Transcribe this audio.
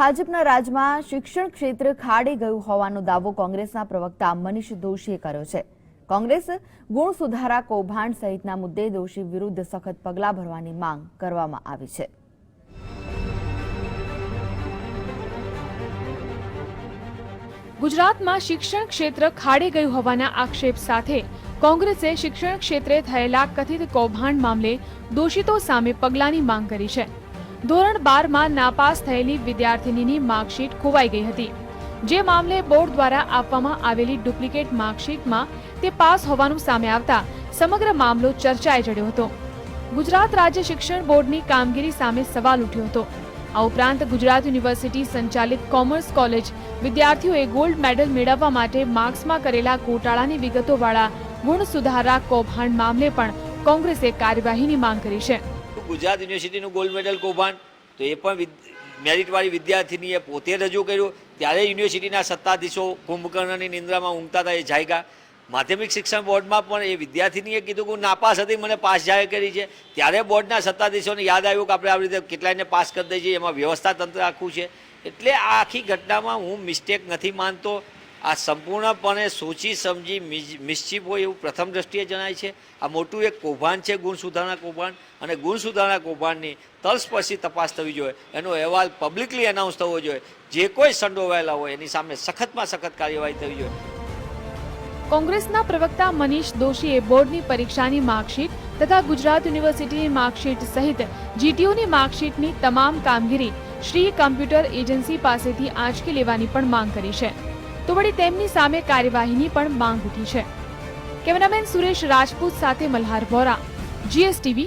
ભાજપના રાજમાં શિક્ષણ ક્ષેત્ર ખાડે ગયું હોવાનો દાવો કોંગ્રેસના પ્રવક્તા મનીષ દોશીએ કર્યો છે. કોંગ્રેસ ગુણ સુધારા કૌભાંડ સહિતના મુદ્દે દોશી વિરુદ્ધ સખત પગલાં ભરવાની માંગ કરવામાં આવી છે. ગુજરાતમાં શિક્ષણ ક્ષેત્ર ખાડે ગયું હોવાના આક્ષેપ સાથે કોંગ્રેસે શિક્ષણ ક્ષેત્રે થયેલા કથિત કૌભાંડ મામલે દોષિતો સામે પગલાંની માંગ કરી છે. ધોરણ બારમાં નાપાસ થયેલી વિદ્યાર્થિનીની માર્કશીટ ખોવાઈ ગઈ હતી. જે મામલે બોર્ડ દ્વારા આપવામાં આવેલી ડુપ્લિકેટ માર્કશીટમાં તે પાસ હોવાનું સામે આવતા સમગ્ર મામલો ચર્ચાએ ચડ્યો હતો. ગુજરાત રાજ્ય શિક્ષણ બોર્ડની કામગીરી સામે સવાલ ઉઠ્યો હતો. આ ઉપરાંત ગુજરાત યુનિવર્સિટી સંચાલિત કોમર્સ કોલેજ વિદ્યાર્થીઓએ ગોલ્ડ મેડલ મેળવવા માટે માર્ક્સમાં કરેલા ગોટાળાની વિગતોવાળા ગુણ સુધારા કૌભાંડ મામલે પણ કોંગ્રેસે કાર્યવાહીની માંગ કરી છે. ગુજરાત યુનિવર્સિટીનું ગોલ્ડ મેડલ કૌભાંડ, તો એ પણ મેરિટવાળી વિદ્યાર્થીનીએ પોતે રજૂ કર્યું. ત્યારે યુનિવર્સિટીના સત્તાધીશો કુંભકર્ણની નિંદ્રામાં ઊંઘતા હતા એ જાયગા. માધ્યમિક શિક્ષણ બોર્ડમાં પણ એ વિદ્યાર્થીનીએ કીધું કે હું નાપાસ હતી, મને પાસ જાહેર કરી છે. ત્યારે બોર્ડના સત્તાધીશોને યાદ આવ્યું કે આપણે આવી રીતે કેટલાયને પાસ કરી દઈએ એમાં વ્યવસ્થા તંત્ર આખું છે. એટલે આ આખી ઘટનામાં હું મિસ્ટેક નથી માનતો. આ સંપૂર્ણપણે સોચી સમજી મિસ્ચીફ હોય એવું પ્રથમ દ્રષ્ટિએ જણાય છે. આ મોટું એક કૌભાંડ છે, ગુણ સુધારણા કૌભાંડ. અને ગુણ સુધારણા કૌભાંડની તલસ્પર્શી તપાસ થવી જોઈએ. એનો અહેવાલ પબ્લિકલી એનાઉન્સ થવો જોઈએ. જે કોઈ સંડોવાયેલા હોય એની સામે સખતમાં સખત કાર્યવાહી થવી જોઈએ. કોંગ્રેસના પ્રવક્તા મનીષ દોશીએ બોર્ડની પરીક્ષાની માર્કશીટ તથા ગુજરાત યુનિવર્સિટીની માર્કશીટ સહિત જીટીયુની માર્કશીટની તમામ કામગીરી શ્રી કમ્પ્યુટર એજન્સી પાસેથી આંચકી લેવાની પણ માંગ કરી છે. તો વળી તેમની સામે કાર્યવાહીની પણ માંગ ઉઠી છે. કેમેરામેન સુરેશ રાજપૂત સાથે મલ્હાર વોરા જીએસટીવી